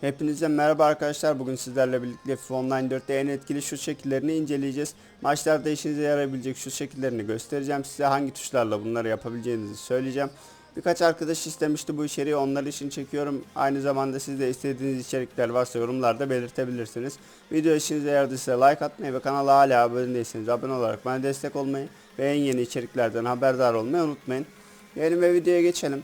Hepinize merhaba arkadaşlar. Bugün sizlerle birlikte FIFA Online 4'te en etkili şut şekillerini inceleyeceğiz. Maçlarda işinize yarayabilecek şut şekillerini göstereceğim. Size hangi tuşlarla bunları yapabileceğinizi söyleyeceğim. Birkaç arkadaş istemişti bu içeriği. Onlar için çekiyorum. Aynı zamanda siz de istediğiniz içerikler varsa yorumlarda belirtebilirsiniz. Video işinize yaradıysa like atmayı ve kanala hala abone değilseniz abone olarak bana destek olmayı ve en yeni içeriklerden haberdar olmayı unutmayın. Gelin ve videoya geçelim.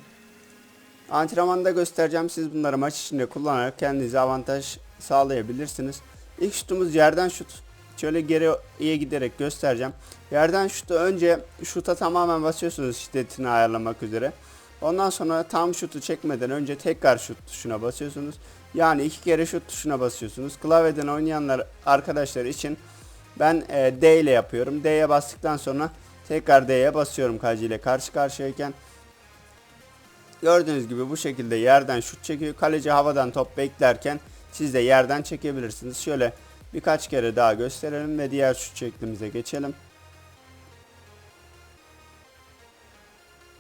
Antrenmanda göstereceğim. Siz bunları maç içinde kullanarak kendinize avantaj sağlayabilirsiniz. İlk şutumuz yerden şut. Şöyle geriye giderek göstereceğim. Yerden şutu önce şuta tamamen basıyorsunuz şiddetini ayarlamak üzere. Ondan sonra tam şutu çekmeden önce tekrar şut tuşuna basıyorsunuz. Yani iki kere şut tuşuna basıyorsunuz. Klavyeden oynayanlar arkadaşlar için ben e, D ile yapıyorum. D'ye bastıktan sonra tekrar D'ye basıyorum kaleci ile karşı karşıyayken. Gördüğünüz gibi bu şekilde yerden şut çekiyor. Kaleci havadan top beklerken siz de yerden çekebilirsiniz. Şöyle birkaç kere daha gösterelim ve diğer şut şeklimize geçelim.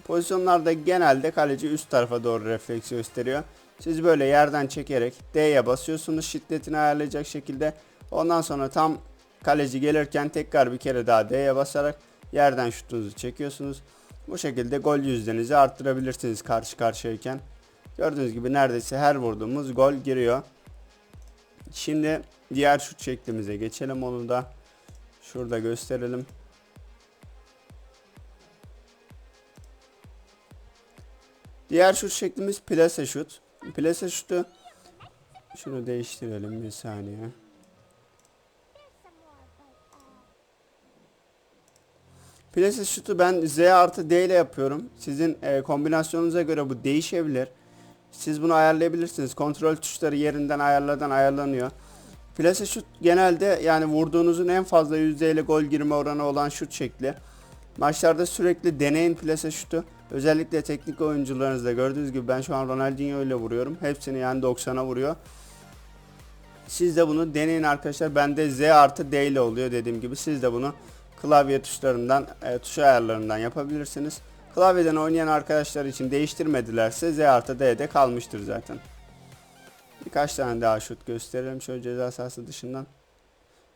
Pozisyonlarda genelde kaleci üst tarafa doğru refleks gösteriyor. Siz böyle yerden çekerek D'ye basıyorsunuz şiddetini ayarlayacak şekilde. Ondan sonra tam kaleci gelirken tekrar bir kere daha D'ye basarak yerden şutunuzu çekiyorsunuz. Bu şekilde gol yüzdenizi arttırabilirsiniz karşı karşıyayken. Gördüğünüz gibi neredeyse her vurduğumuz gol giriyor. Şimdi diğer şut şeklimize geçelim onu da. Şurada gösterelim. Diğer şut şeklimiz plase şut. Plase şutu şunu değiştirelim bir saniye. Plase şutu ben Z artı D ile yapıyorum. Sizin e, kombinasyonunuza göre bu değişebilir. Siz bunu ayarlayabilirsiniz. Kontrol tuşları yerinden ayarlardan ayarlanıyor. Plase şut genelde yani vurduğunuzun en fazla yüzdeyle gol girme oranı olan şut şekli. Maçlarda sürekli deneyin plase şutu. Özellikle teknik oyuncularınızda gördüğünüz gibi ben şu an Ronaldinho ile vuruyorum. Hepsini yani 90'a vuruyor. Siz de bunu deneyin arkadaşlar. Bende Z artı D ile oluyor dediğim gibi. Siz de bunu klavye tuşlarından, e, tuş ayarlarından yapabilirsiniz. Klavyeden oynayan arkadaşlar için değiştirmedilerse Z artı D'de kalmıştır zaten. Birkaç tane daha şut gösterelim şöyle ceza sahası dışından.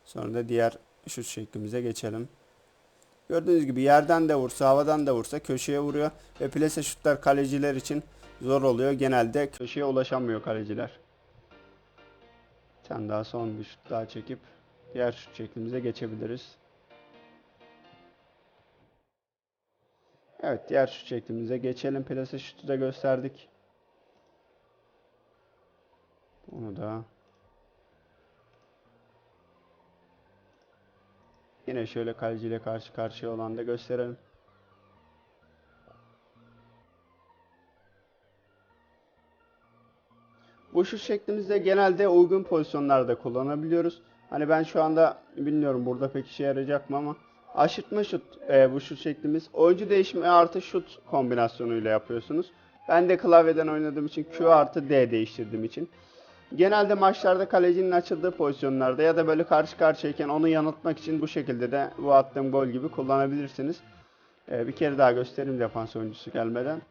Sonra da diğer şut şeklimize geçelim. Gördüğünüz gibi yerden de vursa, havadan da vursa köşeye vuruyor. Ve plase şutlar kaleciler için zor oluyor. Genelde köşeye ulaşamıyor kaleciler. Bir tane daha son bir şut daha çekip diğer şut şeklimize geçebiliriz. Evet diğer şut şeklimize geçelim. Plase şutu da gösterdik. Bunu da Yine şöyle kaleciyle karşı karşıya olan da gösterelim. Bu şut şeklimizde genelde uygun pozisyonlarda kullanabiliyoruz. Hani ben şu anda bilmiyorum burada pek işe yarayacak mı ama aşırtma şut e, bu şut şeklimiz. Oyuncu değişimi artı şut kombinasyonuyla yapıyorsunuz. Ben de klavyeden oynadığım için Q artı D değiştirdiğim için. Genelde maçlarda kalecinin açıldığı pozisyonlarda ya da böyle karşı karşıyayken onu yanıltmak için bu şekilde de bu attığım gol gibi kullanabilirsiniz. Ee, bir kere daha göstereyim defans oyuncusu gelmeden.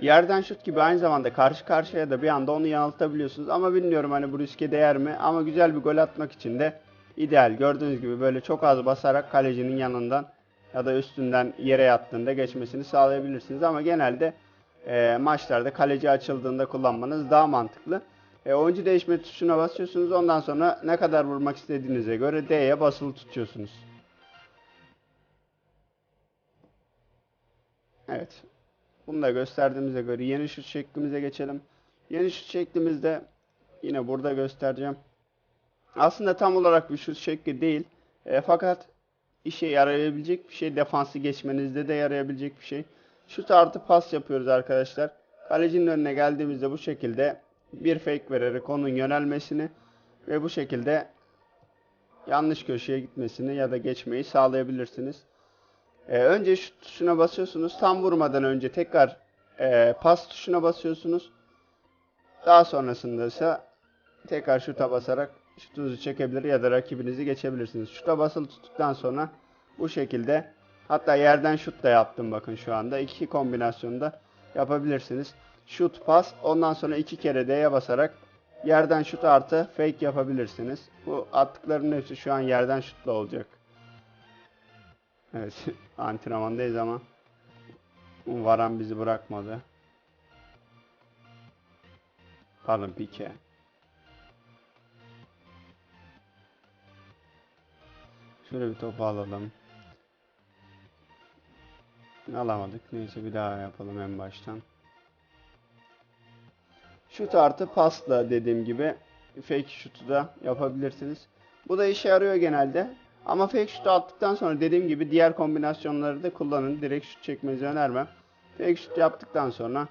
Yerden şut gibi aynı zamanda karşı karşıya da bir anda onu yanıltabiliyorsunuz. Ama bilmiyorum hani bu riske değer mi? Ama güzel bir gol atmak için de ideal. Gördüğünüz gibi böyle çok az basarak kalecinin yanından ya da üstünden yere yattığında geçmesini sağlayabilirsiniz. Ama genelde e, maçlarda kaleci açıldığında kullanmanız daha mantıklı. E, oyuncu değişme tuşuna basıyorsunuz. Ondan sonra ne kadar vurmak istediğinize göre D'ye basılı tutuyorsunuz. Evet. Bunu da gösterdiğimize göre yeni şut şeklimize geçelim. Yeni şut şeklimizde yine burada göstereceğim. Aslında tam olarak bir şut şekli değil. E, fakat işe yarayabilecek bir şey. Defansı geçmenizde de yarayabilecek bir şey. Şut artı pas yapıyoruz arkadaşlar. Kalecinin önüne geldiğimizde bu şekilde bir fake vererek onun yönelmesini ve bu şekilde yanlış köşeye gitmesini ya da geçmeyi sağlayabilirsiniz. Ee, önce şut tuşuna basıyorsunuz. Tam vurmadan önce tekrar e, pas tuşuna basıyorsunuz. Daha sonrasında ise tekrar şuta basarak şutunuzu çekebilir ya da rakibinizi geçebilirsiniz. Şuta basılı tuttuktan sonra bu şekilde Hatta yerden şut da yaptım bakın şu anda. İki kombinasyonda yapabilirsiniz. şut pas ondan sonra iki kere D'ye basarak yerden şut artı fake yapabilirsiniz. Bu attıklarının hepsi şu an yerden şutla olacak. Evet antrenmandayız ama Varan bizi bırakmadı. Pardon Pike. Şöyle bir topu alalım. Alamadık. Neyse bir daha yapalım en baştan. Şut artı pasla dediğim gibi fake şutu da yapabilirsiniz. Bu da işe yarıyor genelde. Ama fake şutu attıktan sonra dediğim gibi diğer kombinasyonları da kullanın. Direkt şut çekmenizi önermem. Fake şut yaptıktan sonra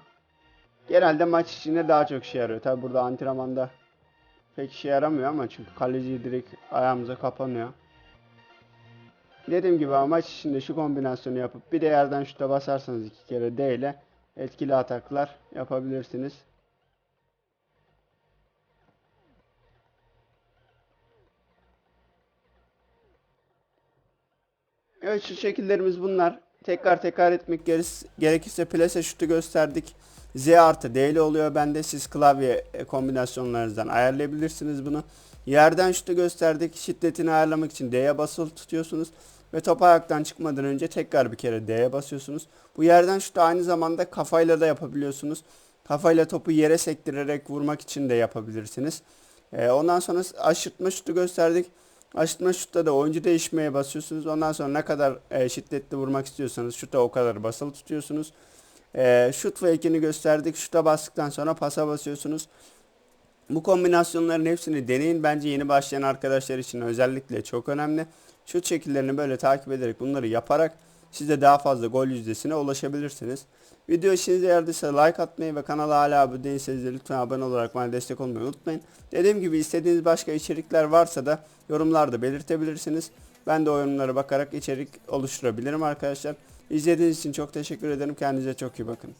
genelde maç içinde daha çok işe yarıyor. Tabi burada antrenmanda pek işe yaramıyor ama çünkü kaleci direkt ayağımıza kapanıyor. Dediğim gibi ama maç içinde şu kombinasyonu yapıp bir de yerden şuta basarsanız iki kere D ile etkili ataklar yapabilirsiniz. Evet şu şekillerimiz bunlar. Tekrar tekrar etmek gerekirse plase şutu gösterdik. Z artı D ile oluyor bende. Siz klavye e, kombinasyonlarınızdan ayarlayabilirsiniz bunu. Yerden şutu gösterdik. Şiddetini ayarlamak için D'ye basılı tutuyorsunuz. Ve top ayaktan çıkmadan önce tekrar bir kere D'ye basıyorsunuz. Bu yerden şutu aynı zamanda kafayla da yapabiliyorsunuz. Kafayla topu yere sektirerek vurmak için de yapabilirsiniz. Ee, ondan sonra aşırtma şutu gösterdik. Aşırtma şutta da oyuncu değişmeye basıyorsunuz. Ondan sonra ne kadar e, şiddetli vurmak istiyorsanız şuta o kadar basılı tutuyorsunuz. E, şut fake'ini gösterdik. Şuta bastıktan sonra pasa basıyorsunuz. Bu kombinasyonların hepsini deneyin. Bence yeni başlayan arkadaşlar için özellikle çok önemli. Şut şekillerini böyle takip ederek bunları yaparak siz de daha fazla gol yüzdesine ulaşabilirsiniz. Video işinize yaradıysa like atmayı ve kanala hala abone değilseniz de lütfen abone olarak bana destek olmayı unutmayın. Dediğim gibi istediğiniz başka içerikler varsa da yorumlarda belirtebilirsiniz. Ben de o yorumlara bakarak içerik oluşturabilirim arkadaşlar. İzlediğiniz için çok teşekkür ederim. Kendinize çok iyi bakın.